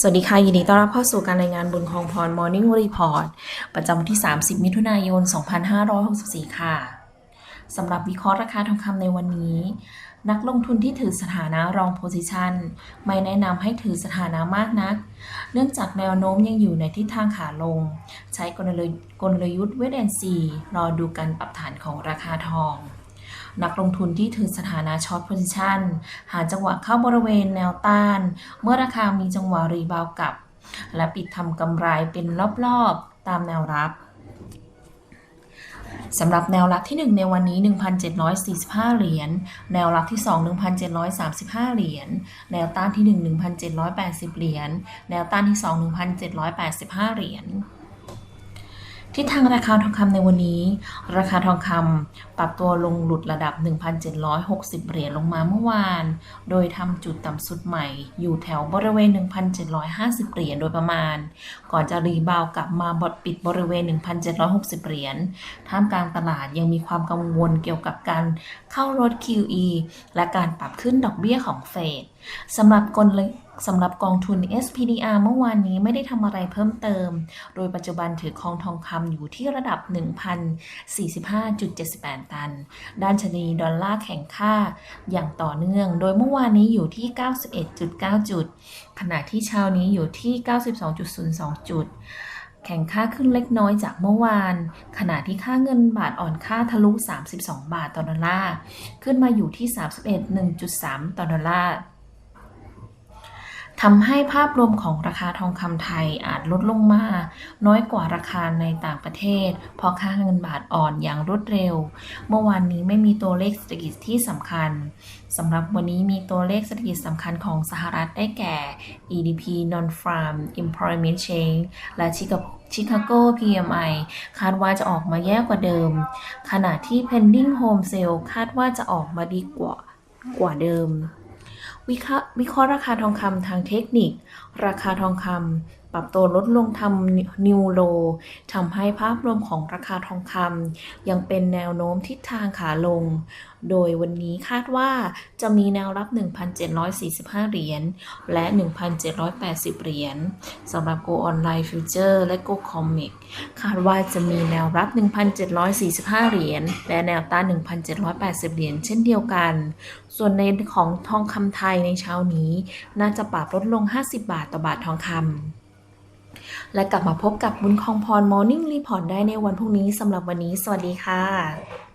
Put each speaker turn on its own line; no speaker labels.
สวัสดีค่ะ ยินดีต้อนรับเข้าสู่การรายงานบุญคองพร Morning Report ประจำวันที่ 30 มิถุนายน 2564 ค่ะ สำหรับวิเคราะห์ราคาทองคำในวันนี้ นักลงทุนที่ถือสถานะรองโพซิชันไม่แนะนำให้ถือสถานะมากนัก เนื่องจากแนวโน้มยังอยู่ในทิศทางขาลง ใช้กลยุทธ์เวทแอนซีรอดูการปรับฐานของราคาทอง นักลงทุนที่ถือสถานะช็อตโพซิชันหาจังหวะเข้าบริเวณแนวต้าน เมื่อราคามีจังหวะรีบาวกลับ และปิดทำกำไรเป็นรอบๆตามแนวรับสำหรับแนวรับที่ 1 ในวันนี้ 1,745 เหรียญ แนวรับที่ 2 1,735 เหรียญ แนวต้านที่ 1 1,780 เหรียญ แนวต้านที่ 2 1,785 เหรียญ ทิศทางราคาทองคำในวันนี้ ราคาทองคำปรับตัวลงหลุดระดับ 1,760 เหรียญลงมาเมื่อวาน โดยทำจุดต่ำสุดใหม่ อยู่แถวบริเวณ 1,750 เหรียญโดยประมาณ ก่อนจะรีบาวกลับมาบดปิดบริเวณ 1,760 เหรียญ ท่ามกลางตลาดยังมีความกังวลเกี่ยวกับการเข้ารถ QE และการปรับขึ้นดอกเบี้ยของเฟดสำหรับกล สำหรับกองทุน SPDR เมื่อวานนี้ไม่ได้ทำอะไรเพิ่มเติม โดยปัจจุบันถือครองทองคำอยู่ที่ระดับ 1,045.78 ตัน ด้านชนีดอลลาร์แข็งค่าอย่างต่อเนื่อง โดยเมื่อวานนี้อยู่ที่ 91.9 จุด ขณะที่เช้านี้อยู่ที่ 92.02 จุดแข่งค่าขึ้นเล็กน้อยจากเมื่อวาน ขณะที่ค่าเงินบาทอ่อนค่าทะลุ 32 บาทต่อดอลลาร์ ขึ้นมาอยู่ที่ 31.1.3 ต่อดอลลาร์ ทำให้ภาพรวมของราคาทองคำไทยอาจลดลงมา น้อยกว่าราคาในต่างประเทศ เพราะค่าเงินบาทอ่อนอย่างรวดเร็ว เมื่อวานนี้ไม่มีตัวเลขเศรษฐกิจที่สำคัญสำหรับวันนี้มีตัวเลขเศรษฐกิจสำคัญของสหรัฐได้แก่ EDP Non-Farm Employment Change และ Chicago PMI คาดว่าจะออกมาแย่กว่าเดิม ขณะที่ Pending Home Sale คาดว่าจะออกมาดีกว่ากว่าเดิม วิเคราะห์ราะห์ราคาทองคำทางเทคนิค ราคาทองคำ ปรับตัวลดลงทำนิวโลทำให้ภาพรวมของราคาทองคำยังเป็นแนวโน้มทิศทางขาลง โดยวันนี้คาดว่าจะมีแนวรับ 1,745 เหรียญและ 1,780 เหรียญสำหรับ Go Online Future และ Go Comic คาดว่าจะมีแนวรับ 1,745 เหรียญและแนวต้าน 1,780 เหรียญเช่นเดียวกัน ส่วนในของทองคำไทยในเช้านี้ น่าจะปรับลดลง 50 บาทต่อบาททองคำ และกลับมาพบกับบุญคองพร Morning Report ได้ในวันพรุ่งนี้สำหรับวันนี้ สวัสดีค่ะ